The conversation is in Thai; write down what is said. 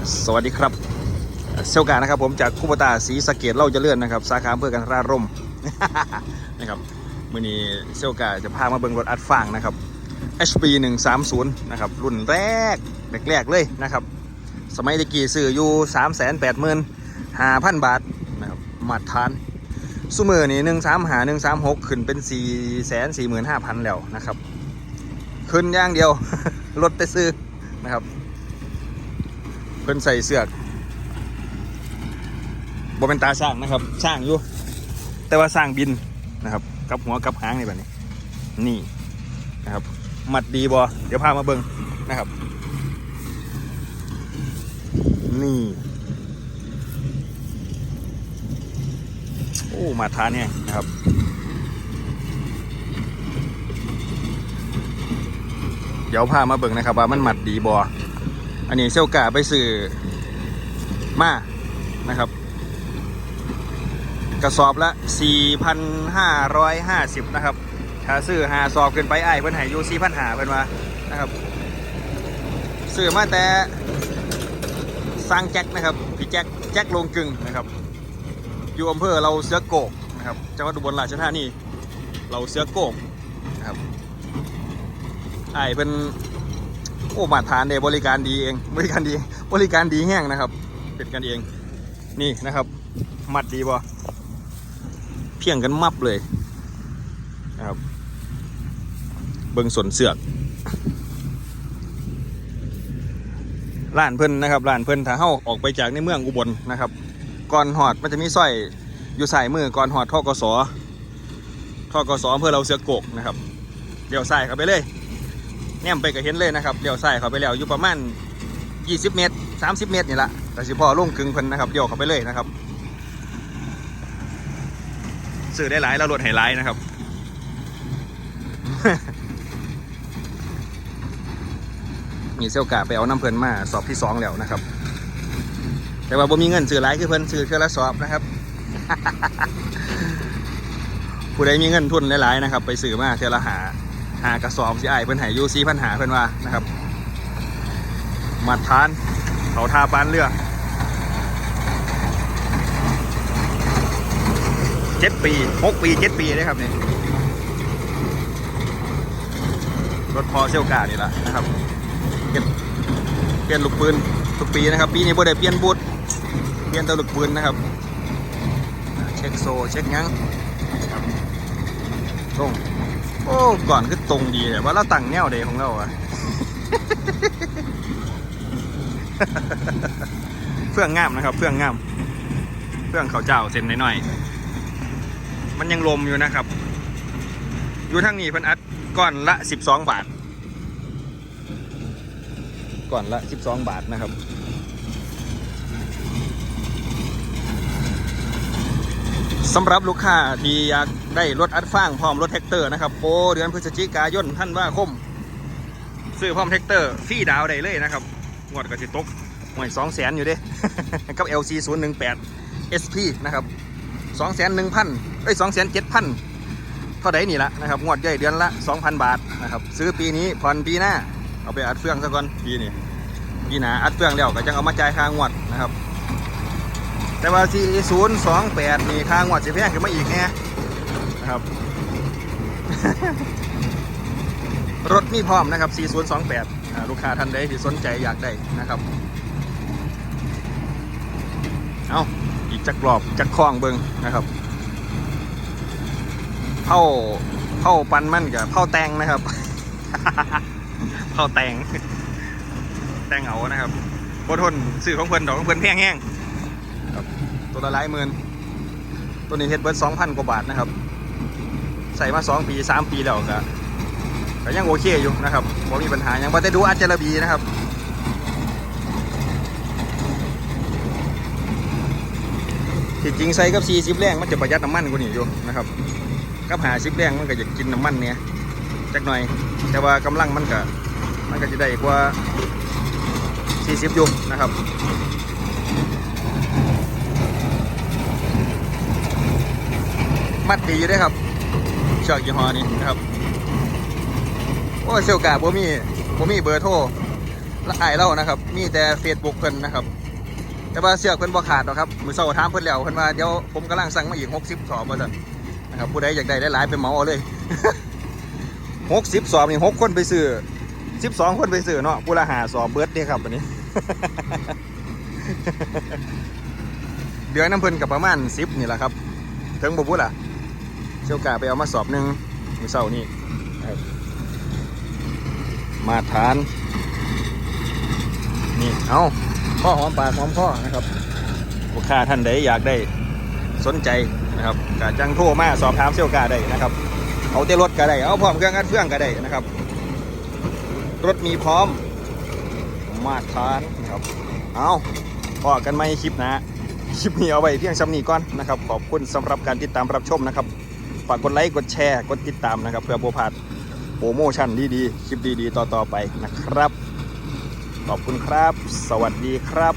สวัสดีครับเซลกานะครับผมจากคุปตาสีสะเกตเล่าจะเลื่อนนะครับสาขาเพื่อกันราร่มนะครับมื่อนี้เซลกาจะพามาเบิ่งรถอัดฟางนะครับ HP 130นะครับรุ่นแรกแรกๆเลยนะครับ สมัยตะกี้ซื้ออยู่ 3 8 5 0 0 0 บาทนะครับมาตรฐานสุมือนี่1 3หา1 3 6ขึ้นเป็น4 4 5 0 0 0แล้วนะครับ ขึ้นอย่างเดียวรถไปซื้อนะครับ พิ่นใส่เสือกบ่เป็นตาสร้างนะครับสร้างอยู่ แต่ว่าสร้างบินนะครับ กับหัวกับหางในแบบนี้ นี่นะครับมัดดีบอเดี๋ยวพามาเบิ่งนะครับ นี่ โอ้มาทานเนี่ยนะครับเดี๋ยวพามาเบิ่งนะครับว่ามันมัดดีบอ อันนี้เซลกาไปสื่อมานะครับ กระสอบละ 4,550 นะครับ ถ้าซื้อหาสอบขึ้นไปไอ้เพิ่นห้อยู่4,500เพิ่นว่านะครับซื้อมาแต่สร้างแจ็คนะครับพี่แจ็คแจ็คลงกึ่งนะครับ อยู่อำเภอเราเสือโกกนะครับจังหวัดอุบลราชธานีเราเสือโกกนะครับไอ้เป็น โอ้มาตรฐานเดบริการดีเอง บริการดี บริการดีแห้งนะครับ เป็นกันเอง นี่นะครับ มัดดีบ่เพียงกันมับเลยนะครับ เบิ่งสนเสือกร้านเพิ่นนะครับร้านเพิ่นถ้าเฮาออกไปจากในเมืองอุบลนะครับก่อนหอดมันจะมีสร้อยอยู่สายมือก่อนหอดทอกสทกสอำเพื่อเราเสือกโกกนะครับเดี๋ยวใส่เข้าไปเลย แนมไปก็เห็นเลยนะครับเลี้ยวซ้ายเข้าไปแล้วอยู่ประมาณ 20 เมตร 30 เมตรนี่ละแต่สิพอลงกึ่งเพิ่นนะครับเลี้ยวเข้าไปเลยนะครับซื้อได้หลายแล้วรถให้หลายนะครับมีเซลกาไปเอาน้ำเพิ่นมาสอบที่สองแล้วนะครับ แต่ว่าบ่มีเงินซื้อหลายคือเพิ่นซื้อเท่าละสอบนะครับผู้ใดมีเงินทุนหลายๆนะครับ ไปซื้อมาเท่าละหา หากระสอบสิไอเพิ่นใหายยูซีพันหาเพิ่นว่านะครับมาทานเขาทาปานเรือเจ็ดปีหกปีเจ็ดปีเลยครับนี่รถพอเซลกานี่แหละนะครับเปลี่ยนเปลี่ยนลูกปืนทุกปีนะครับ ปีนี้บ่ได้เปลี่ยนบูทเปลี่ยนต่ลูกปืนนะครับ เช็คโซ เช็คยังตรง โอ้ก่อนคือตรงดีแต่ว่าเราตั้งแนวเดของเราอะเพื่องงามนะครับ เพื่องงาม เพื่องเขาเจ้าเส้นหน่อยๆมันยังลมอยู่นะครับ อยู่ทางนี้เพิ่นอัดก้อนละ 12 บาทก้อนละ 12 บาทนะครับ สำหรับลูกค้าที่อยากได้รถอัดฟางพร้อมรถแท็กเตอร์นะครับโปรเดือนพฤศจิกายนท่านว่าคม ซื้อพร้อมแท็กเตอร์ฟรีดาวได้เลยนะครับงวดก็จะตกหน่วยสองแสนอยู่เด้ กับ LC 0 1 8 SP นะครับสองแสนหนึ่งพันเอ้ยสองแสนเจ็ดพันเท่าไดนี่ละนะครับงวดใหญ่เดือนละ 2,000 บาทนะครับซื้อปีนี้ผ่อนปีหน้า เอาไปอัดเฟืองซะก่อนปีนี้ปีหน้าอัดเฟืองแล้วก็จังเอามาจ่ายค่างวดนะครับ แต่ว่า4028นี่ค่างวดสิแพงขึ้นมาอีกแน่นะครับ รถมีพร้อมนะครับ 4028 ลูกค้าท่านใดที่สนใจอยากได้นะครับ เอาอีกจักรอบจักคล้องเบิงนะครับเผาเผาปันมันกับเผาแตงนะครับเผาแตงแตงเอานะครับโคทนสื่อของเพิ่อนดอกของเพิ่อนแพงแห้ง ตัวละหลายหมื่นตัวนี้เฮ็ดเบิร์ดสองพันกว่าบาทนะครับ ใส่มาสองปีสามปีแล้วก็ก็ยังโอเคอยู่นะครับผมมีปัญหายังบ่ได้ดูอาจจะระบีนะครับที่จริงใส่กับ40แรงมันจะประหยัดน้ำมันกว่านี้อยู่นะครับกับหา10แรงมันก็จะกินน้ำมันเนี่ยจักหน่อย แต่ว่ากำลังมันก็มันก็จะได้กว่า40อยู่นะครับ มัดดีอยู่ด้วยครับเชือกยี่ห้อนี้นะครับโอ้เซลกาบ่มีบ่มีเบอร์โทรละอายเล่านะครับ มีแต่เฟซบุ๊กเพิ่นนะครับ แต่ว่าเสือกเพิ่นบ่ขาดหรอกครับมือเช้าถามเพิ่นแล้วเพิ่นว่าเดี๋ยวผมกำลังสั่งมาอีก60สอบว่าซั่นนะครับผู้ใดอยากได้หลายๆไปเหมาเอาเลย60สอบนี่6คนไปซื้อ12คนไปซื้อเนาะผู้ละหาสอบเบิร์ดเด้ครับอันนี้เดือนน้ำเพิ่นกับประมาณ10นี่แหละครับถึงบ่พูดล่ะ เชี่ยวกาไปเอามาสอบหนึ่งมือเช้านี่มาทาน นี่เอาข้อหอมปากหอมคอนะครับลูกค้าท่านใดอยากได้สนใจนะครับกาจังโทรมาสอบถามเซลกาได้นะครับ เอาเต้รถก็ได้ เอาพร้อมเครื่องอัดเฟื่องก็ได้นะครับ รถมีพร้อม มาทานนะครับเอาพอกันไหมคลิปนะคลิปนี้เอาไว้เพียงชำนี้ก่อนนะครับ ขอบคุณสำหรับการติดตามรับชมนะครับ ฝากกดไลค์กดแชร์กดติดตามนะครับ เพื่อโบพลาดโปรโมชั่นดีๆ คลิปดีๆ ต่อๆไปนะครับ ขอบคุณครับ สวัสดีครับ